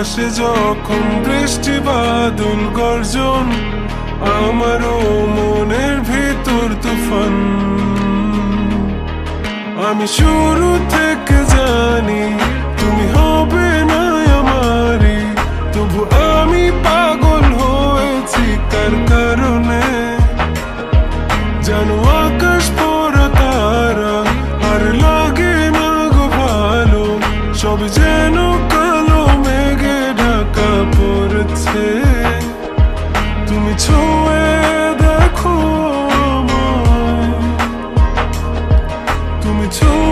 আকাশে যখন বৃষ্টি বাদল গর্জন, আমারও মনের ভিতর তুফান। আমি শুরু থেকে জানি, তুমি হবে না আমারি তবু আমি পাগল হয়েছি তার কারণে। জানো আকাশ পর তারা, আর লাগে না গো ভালো, সব যে too